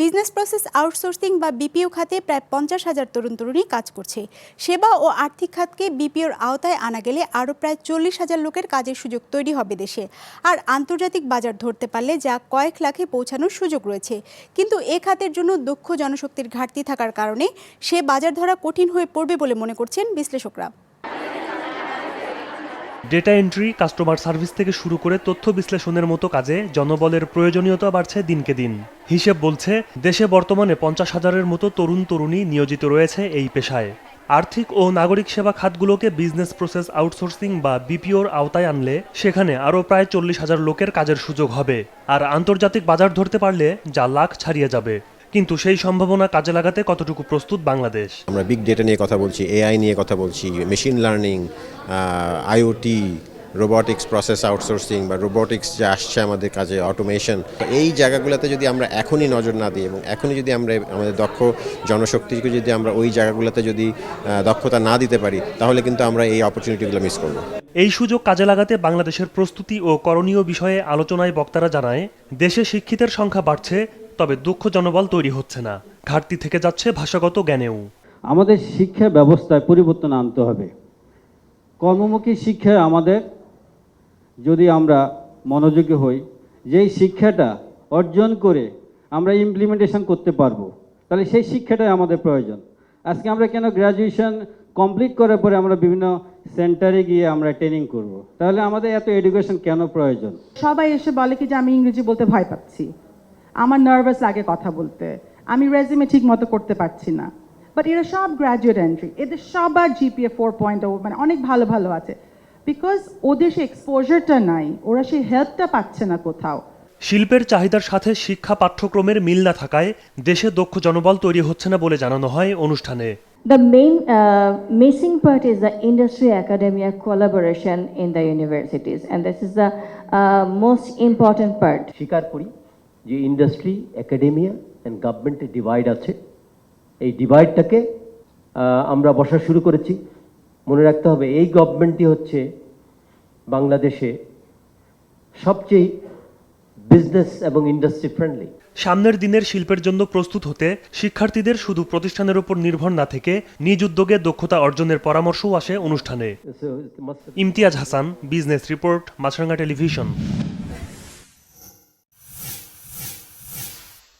Business process outsourcing বা BPO খাতে প্রায় পঞ্চাশ হাজার তরুণ তরুণী কাজ করছে। সেবা ও আর্থিক খাতকে বিপিওর আওতায় আনা গেলে আরও প্রায় চল্লিশ হাজার লোকের কাজের সুযোগ তৈরি হবে দেশে। আর আন্তর্জাতিক বাজার ধরতে পারলে যা কয়েক লাখে পৌঁছানোর সুযোগ রয়েছে। কিন্তু এ খাতের জন্য দক্ষ জনশক্তির ঘাটতি থাকার কারণে সে বাজার ধরা কঠিন হয়ে পড়বে বলে মনে করছেন বিশ্লেষকরা। ডেটা এন্ট্রি কাস্টমার সার্ভিস থেকে শুরু করে তথ্য বিশ্লেষণের মতো কাজে জনবলের প্রয়োজনীয়তা বাড়ছে দিনকে দিন। হিসেব বলছে, দেশে বর্তমানে পঞ্চাশ হাজারের মতো তরুণ তরুণী নিয়োজিত রয়েছে এই পেশায়। আর্থিক ও নাগরিক সেবা খাতগুলোকে বিজনেস প্রসেস আউটসোর্সিং বা বিপিওর আওতায় আনলে সেখানে আরও প্রায় চল্লিশ হাজার লোকের কাজের সুযোগ হবে। আর আন্তর্জাতিক বাজার ধরতে পারলে যা লাখ ছাড়িয়ে যাবে। কিন্তু সেই সম্ভাবনা কাজে লাগাতে কতটুকু প্রস্তুত বাংলাদেশ? আমরা বিগ ডেটা নিয়ে কথা বলছি এআই নিয়ে কথা বলছি machine learning IoT robotics process outsourcing বা রোবটিক্স যে আসছে আমাদের কাজে অটোমেশন এই জায়গাগুলোতে যদি আমরা এখনই নজর না দিই এবং এখনই যদি আমরা আমাদের দক্ষ জনশক্তিকে যদি আমরা ওই জায়গাগুলোতে যদি দক্ষতা না দিতে পারি তাহলে কিন্তু আমরা এই অপরচুনিটিগুলো মিস করব। এই সুযোগ কাজে লাগাতে বাংলাদেশের প্রস্তুতি ও করণীয় বিষয়ে আলোচনায় বক্তারা জানায় দেশে শিক্ষিতের সংখ্যা বাড়ছে তবে দক্ষ জনবল তৈরি হচ্ছে না। ঘাটতি থেকে যাচ্ছে ভাষাগত জ্ঞানেও। আমাদের শিক্ষা ব্যবস্থায় পরিবর্তন আনতে হবে। কর্মমুখী শিক্ষায় আমাদের যদি আমরা মনোযোগী হই, যেই শিক্ষাটা অর্জন করে আমরা ইমপ্লিমেন্টেশন করতে পারব, তাহলে সেই শিক্ষাটাই আমাদের প্রয়োজন। আজকে আমরা কেন গ্র্যাজুয়েশন কমপ্লিট করার পরে আমরা বিভিন্ন সেন্টারে গিয়ে আমরা ট্রেনিং করব। তাহলে আমাদের এত এডুকেশন কেন প্রয়োজন? সবাই এসে বলে কি যে আমি ইংরেজি বলতে ভয় পাচ্ছি। আমার নার্ভাস লাগে কথা বলতে। আমি রেজিমে ঠিক মতো করতে পারছি না। বাট এরা সব গ্র্যাজুয়েট এন্ট্রি এদের সবার জিপিএ ফোর পয়েন্ট মানে অনেক ভালো ভালো আছে। বিকজ ওদের সে এক্সপোজারটা নাই ওরা সেই হেল্পটা পাচ্ছে না কোথাও। শিল্পের চাহিদার সাথে শিক্ষা পাঠ্যক্রমের মিল না থাকায় দেশে দক্ষ জনবল তৈরি হচ্ছে না বলে জানানো হয় অনুষ্ঠানে। The main uh, missing part is the industry academia collaboration in the universities, and this is the uh, most important part. স্বীকার করি যে ইন্ডাস্ট্রি একাডেমিয়া অ্যান্ড গভর্নমেন্টের ডিভাইড আছে। এই ডিভাইডটাকে আমরা বসা শুরু করেছি। মনে রাখতে হবে এই গভর্নমেন্টই হচ্ছে বাংলাদেশে সবচেয়ে বিজনেস এবং ইন্ডাস্ট্রি ফ্রেন্ডলি সামনের দিনের শিল্পের জন্য প্রস্তুত হতে শিক্ষার্থীদের শুধু প্রতিষ্ঠানের উপর নির্ভর না থেকে নিজ উদ্যোগে দক্ষতা অর্জনের পরামর্শও আসে অনুষ্ঠানে। Imtiaz Hasan business report Maasranga television